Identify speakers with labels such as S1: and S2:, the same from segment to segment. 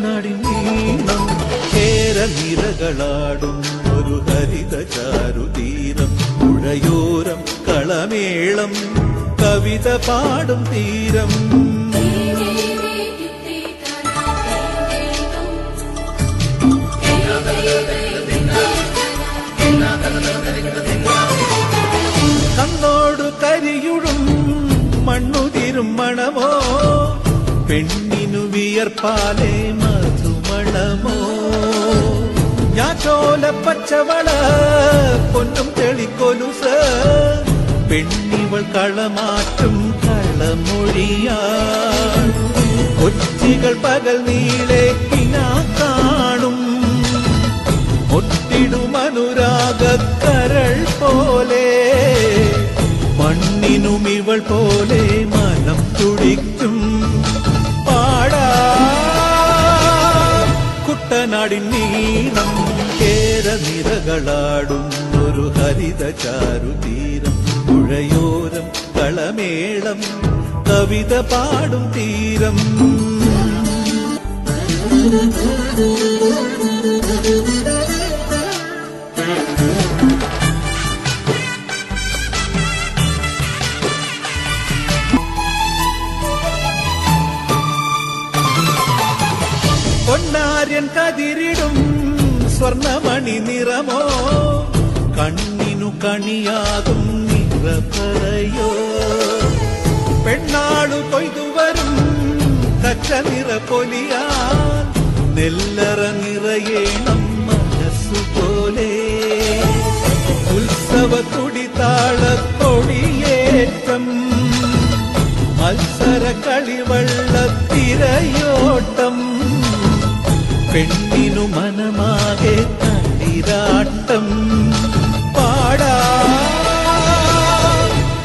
S1: കുട്ടനാടിൻ നീളം കേരനിരകളാടും ഒരു ഹരിത ചാരുതീരം പുഴയോരം കളമേളം കവിത പാടും തീരം. കണ്ണോടു കരിയുഴും മണ്ണുതിരും മണമോ? പെണ്ണിനു വിയർപ്പാലേ മധുമണമോ? ഞാറ്റോല പച്ചവള പൊന്നും തെളിക്കൊലുസ് പെണ്ണിവൾ കളമാറ്റും കളമൊഴിയാ. കൊച്ചികൾ പകൽ നീളെ കിനാ കാണും. ഒട്ടിടുമനുരാഗക്കരൾ പോലെ. മണ്ണിനും ഇവൾ പോലെ കുട്ടനാടിൻ നീളം കേരനിരകളാടും ഒരു ഹരിത ചാരുതീരം. പുഴയോരം കളമേളം കവിത പാടും തീരം. പൊന്നാര്യൻ കതിരിടും സ്വർണമണി നിറമോ? കണ്ണിനു കണിയാകും നിറപ്പറയോ പെണ്ണാളു കൊയ്തു വരും കച്ച നിറ പൊലിയാ? നെല്ലറ നിറയേണം മനസ്സുപോലെ. ഉത്സവ തുടിതാളത്തൊടിയേറ്റം പെണ്ണിനു മനമാകെ തളിരാട്ടം പാടാ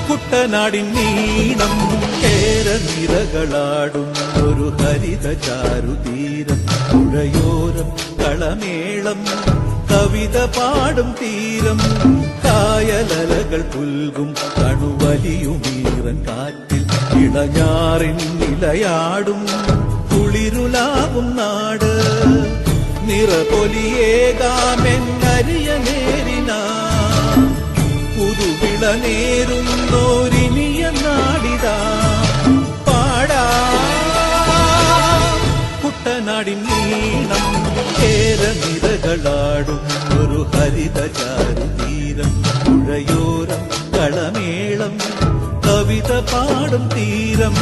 S1: കുട്ടനാടിൻ നീളം കേരനിരകളാടും ഒരു ഹരിത ചാരുതീരം പുഴയോരം കളമേളം കവിത പാടും തീരം കായലലകൾ പുൽകും കണുവലിയുമീറൻ കാറ്റിൽ ഇളഞ്ഞാറിൻ നിലയാടും കുളിരുലാവും നാട് നിറപൊലിയേകാമെന്നരിയ നേരിനാ പുതുവിള നേരുന്നോരിനിയ നാടിതാ പാടാ കുട്ടനാടിൻ നീളം കേരനിരകളാടും ഒരു ഹരിത ചാരുതീരം പുഴയോരം കളമേളം കവിത പാടും തീരം